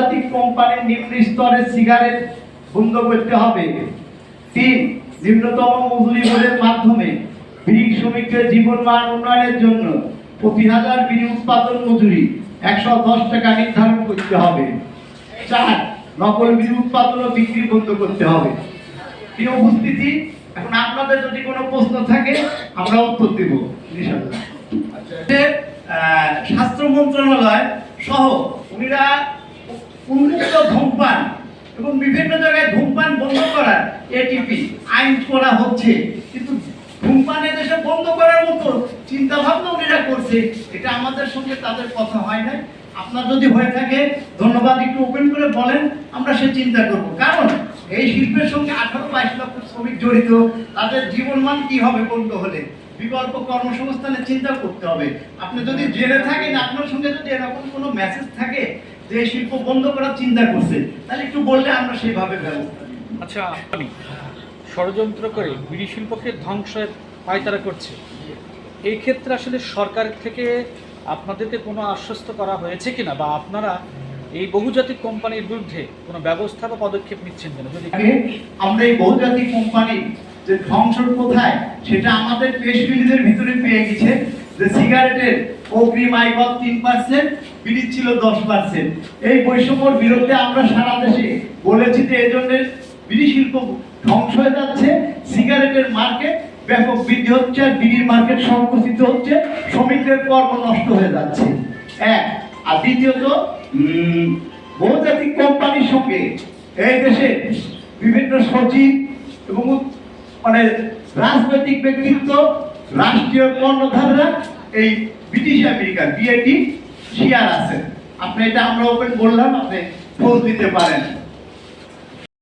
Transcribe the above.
বহুজাতিক কোম্পানির নিম্ন স্তরের সিগারেট বন্ধ করতে হবে। তিন নিম্নতম মজুরি বোর্ডের মাধ্যমে বিড়ি শ্রমিকদের জীবন মান উন্নয়নের জন্য প্রতি হাজার বিড়ি উৎপাদন মজুরি একশো দশ টাকা নির্ধারণ করতে হবে। চার নকল বিড়ি উৎপাদন ও বিক্রি বন্ধ করতে হবে। প্রিয় উপস্থিতি এখন আপনাদের যদি কোনো প্রশ্ন থাকে আমরা উত্তর দিব আহ, স্বাস্থ্য মন্ত্রণালয় সহ উনিরা উন্মুক্ত ধূমপান এবং বিভিন্ন জায়গায় ধূমপান বন্ধ করার এটিপি আইন করা হচ্ছে। কিন্তু ধূমপান দেশে বন্ধ করার মতো চিন্তা ভাবনা করছে, এটা আমাদের সঙ্গে তাদের কথা হয় না আপনার যদি হয়ে থাকে, ধন্যবাদ একটু ওপেন করে বলেন, আমরা সে চিন্তা করব। কারণ এই শিল্পের সঙ্গে আঠারো বাইশ লক্ষ শ্রমিক জড়িত, তাদের জীবনমান কি হবে বন্ধ হলে? বিকল্প কর্মসংস্থানের চিন্তা করতে হবে। আপনি যদি জেনে থাকেন, আপনার সঙ্গে যদি এরকম কোনো মেসেজ থাকে যে শিল্প বন্ধ করার চিন্তা করছে। তাহলে একটু বললে আমরা সেইভাবে ব্যবস্থা আচ্ছা আমি ষড়যন্ত্র করে বিড়ি শিল্পকে ধ্বংসের পায়তারা করছে। এই ক্ষেত্রে আসলে সরকারের থেকে আপনাদেরকে কোনো আশ্বস্ত করা হয়েছে কিনা বা আপনারা এই বহুজাতিক কোম্পানির বিরুদ্ধে কোনো ব্যবস্থা বা পদক্ষেপ নিচ্ছেন কিনা? যদি আমরা এই বহুজাতিক কোম্পানি যে ধ্বংসর কোথায় সেটা আমাদের প্রেস রিলিজের ভিতরে পেয়ে গেছে। যে সিগারেটের অগ্রিম আয়কর তিন পার্সেন্ট বিড়ি ছিল দশ পার্সেন্ট এই বৈষম্যর বিরুদ্ধে আমরা সারা দেশে বলেছি যে এই জন্য বিড়ি শিল্প ধ্বংস হয়ে যাচ্ছে, সিগারেটের মার্কেট ব্যাপক বৃদ্ধি হচ্ছে, আর বিড়ির মার্কেট সংকুচিত হচ্ছে, শ্রমিকদের কর্ম নষ্ট হয়ে যাচ্ছে। এক। আর দ্বিতীয়ত বহুজাতিক কোম্পানির সঙ্গে এই দেশে বিভিন্ন সচিব এবং মানে রাজনৈতিক ব্যক্তিত্ব, রাষ্ট্রীয় কর্ণধাররা এই ব্রিটিশ আমেরিকা বিআইটি শেয়ার আছে। আপনি এটা আমরা ওপেন বললাম আপনি খোঁজ দিতে পারেন।